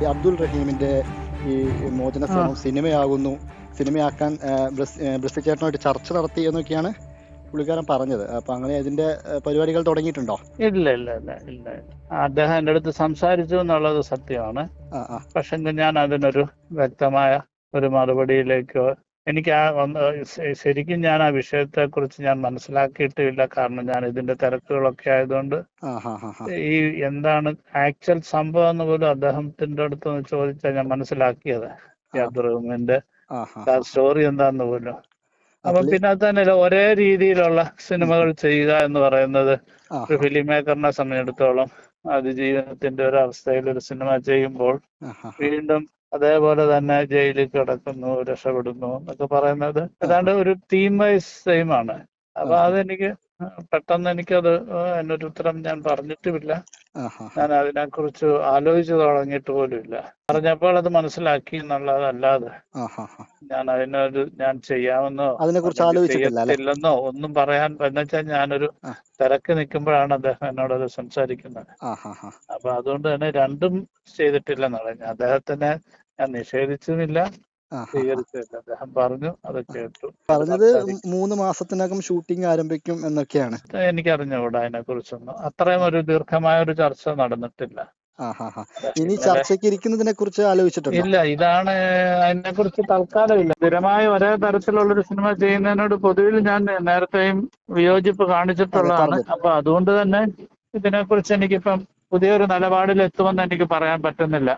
ഈ അബ്ദുൾ റഹീമിന്റെ ഈ മോചന ശ്രമം സിനിമയാകുന്നു. സിനിമയാക്കാൻ ബ്രസ്- ബ്രസി ചർച്ച നടത്തി എന്നൊക്കെയാണ് പുള്ളിക്കാരൻ പറഞ്ഞത്. അപ്പൊ അങ്ങനെ അതിന്റെ പരിപാടികൾ തുടങ്ങിയിട്ടുണ്ടോ? ഇല്ല ഇല്ല ഇല്ല ഇല്ല. അദ്ദേഹം എന്റെ അടുത്ത് സംസാരിച്ചു എന്നുള്ളത് സത്യമാണ്. പക്ഷെ ഞാൻ അതിനൊരു വ്യക്തമായ ഒരു മറുപടിയിലേക്ക് എനിക്ക് ആ വന്ന് ശരിക്കും ഞാൻ ആ വിഷയത്തെ കുറിച്ച് ഞാൻ മനസ്സിലാക്കിയിട്ടില്ല. കാരണം ഞാൻ ഇതിന്റെ തിരക്കുകളൊക്കെ ആയതുകൊണ്ട് ഈ എന്താണ് ആക്ച്വൽ സംഭവം എന്ന് പോലും അദ്ദേഹത്തിന്റെ അടുത്ത് ചോദിച്ചാൽ ഞാൻ മനസ്സിലാക്കിയത്. അബ്ദുറഹ്മാന്റെ ആ സ്റ്റോറി എന്താന്ന് പോലും. അപ്പൊ പിന്നെ തന്നെയല്ല ഒരേ രീതിയിലുള്ള സിനിമകൾ ചെയ്യുക എന്ന് പറയുന്നത് ഒരു ഫിലിം മേക്കറിനെ സംബന്ധിച്ചിടത്തോളം അതിജീവനത്തിന്റെ ഒരു അവസ്ഥയിൽ ഒരു സിനിമ ചെയ്യുമ്പോൾ വീണ്ടും അതേപോലെ തന്നെ ജയിലിൽ കിടക്കുന്നു രക്ഷപ്പെടുന്നു എന്നൊക്കെ പറയുന്നത് ഏതാണ്ട് ഒരു തീം വൈസ് സെയിം ആണ് അപ്പൊ. അതെനിക്ക് പെട്ടെന്ന് എനിക്കത് എന്നൊരു ഉത്തരം ഞാൻ പറഞ്ഞിട്ടുമില്ല. ഞാൻ അതിനെക്കുറിച്ച് ആലോചിച്ചു തുടങ്ങിയിട്ട് പോലും ഇല്ല പറഞ്ഞപ്പോൾ അത് മനസ്സിലാക്കി എന്നുള്ളതല്ലാതെ ഞാൻ അതിനൊരു ഞാൻ ചെയ്യാമെന്നോ ചെയ്യത്തില്ലെന്നോ ഒന്നും പറയാൻ എന്നുവെച്ചാൽ ഞാനൊരു ഒരു തിരക്ക് നിൽക്കുമ്പോഴാണ് അദ്ദേഹം എന്നോടത് സംസാരിക്കുന്നത്. അപ്പൊ അതുകൊണ്ട് തന്നെ രണ്ടും ചെയ്തിട്ടില്ലെന്നാണ് അദ്ദേഹത്തിനെ ഞാൻ നിഷേധിച്ചുമില്ല ഹാ സ്വീകരിച്ചില്ല അദ്ദേഹം പറഞ്ഞു അത് കേട്ടു പറഞ്ഞത്. മൂന്ന് മാസത്തിനകം ഷൂട്ടിംഗ് ആരംഭിക്കും എന്നൊക്കെയാണ്. എനിക്കറിഞ്ഞുകൂടാ അതിനെ കുറിച്ചൊന്നും അത്രയും ഒരു ദീർഘമായ ഒരു ചർച്ച നടന്നിട്ടില്ല. ഇനി ചർച്ചയ്ക്ക് ഇരിക്കുന്നതിനെ കുറിച്ച് ആലോചിച്ചിട്ടുണ്ട്? ഇല്ല ഇതാണ് അതിനെ കുറിച്ച് തൽക്കാലം ഇല്ല സ്ഥിരമായ ഒരേ തരത്തിലുള്ളൊരു സിനിമ ചെയ്യുന്നതിനോട് പൊതുവിൽ ഞാൻ നേരത്തെയും വിയോജിപ്പ് കാണിച്ചിട്ടുള്ളതാണ്. അപ്പൊ അതുകൊണ്ട് തന്നെ ഇതിനെക്കുറിച്ച് എനിക്കിപ്പം പുതിയൊരു നിലപാടിൽ എത്തുമെന്ന് എനിക്ക് പറയാൻ പറ്റുന്നില്ല.